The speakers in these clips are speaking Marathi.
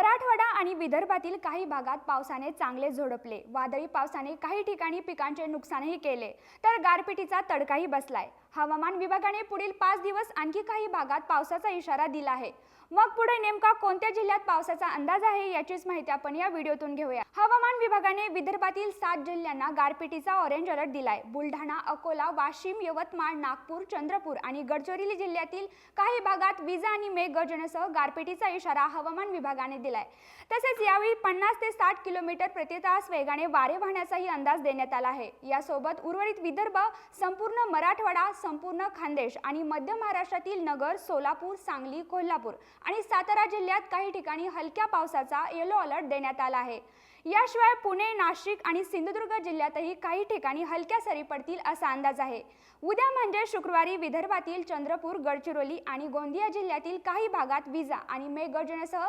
मराठवाडा आणि विदर्भातील काही भागात पावसाने चांगले झोडपले. वादळी पावसाने काही ठिकाणी पिकांचे नुकसानही केले. तर गारपिटीचा तडकाही बसलाय. हवामान विभागाने पुढील पाच दिवस आणखी काही भागात पावसाचा इशारा दिला आहे. मग पुढे नेमका कोणत्या जिल्ह्यात पावसाचा अंदाज आहे याचीच माहिती आपण या व्हिडिओतून घेऊया. हवामान विभागाने विदर्भातील सात जिल्ह्यांना गारपिटीचा ऑरेंज अलर्ट दिलाय. बुलढाणा अकोला वाशिम यवतमाळ नागपूर चंद्रपूर आणि गडचिरोली जिल्ह्यातील काही भागात विजा आणि मेघगर्जनेसह गारपिटीचा इशारा हवामान विभागाने दिला दिलाय. तसेच यावेळी पन्नास ते साठ किलोमीटर प्रति तास वेगाने वारे वाहण्याचाही अंदाज देण्यात आला आहे. यासोबत उर्वरित विदर्भ संपूर्ण मराठवाडा संपूर्ण खानदेश आणि मध्य महाराष्ट्रातील नगर सोलापूर सांगली कोल्हापूर आणि सातारा जिल्ह्यात काही ठिकाणी हलक्या पावसाचा येलो अलर्ट देण्यात आला आहे. याशिवाय पुणे नाशिक आणि सिंधुदुर्ग जिल्ह्यातही काही ठिकाणी हलक्या सरी पडतील असा अंदाज आहे. उद्या म्हणजे शुक्रवारी विदर्भातील चंद्रपूर गडचिरोली आणि गोंदिया जिल्ह्यातील काही भागात विजा आणि मेघगर्जनेसह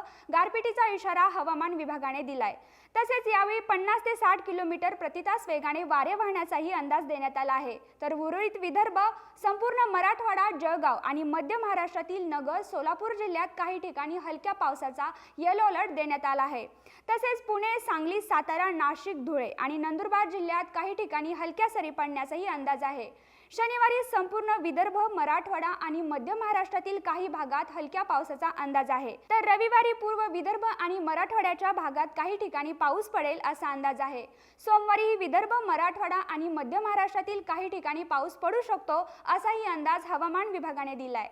गारपिटीचा इशारा हवामान विभागाने दिलाय. तसेच यावेळी पन्नास ते साठ किलोमीटर प्रतितास वेगाने वारे वाहण्याचाही अंदाज देण्यात आला आहे. तर उर्वरित विदर्भ संपूर्ण मराठवाडा जळगाव आणि मध्य महाराष्ट्रातील नगर सोलापूर जिल्ह्यात काही ठिकाणी हलक्या पावसाचा येलो अलर्ट देण्यात आला आहे. तसेच पुणे सांगली सातारा नाशिक धुळे आणि नंदुरबार जिल्ह्यात काही ठिकाणी हलक्या सरी पडण्याचाही अंदाज आहे. शनिवारी संपूर्ण विदर्भ मराठवाडा आणि मध्य महाराष्ट्रातील काही भागात हलक्या पावसाचा अंदाज आहे. तर रविवारी पूर्व विदर्भ आणि मराठवाड्याच्या भागात काही ठिकाणी पाऊस पडेल असा अंदाज आहे. सोमवारी विदर्भ मराठवाडा आणि मध्य महाराष्ट्रातील काही ठिकाणी पाऊस पडू शकतो असाही अंदाज हवामान विभागाने दिलाय.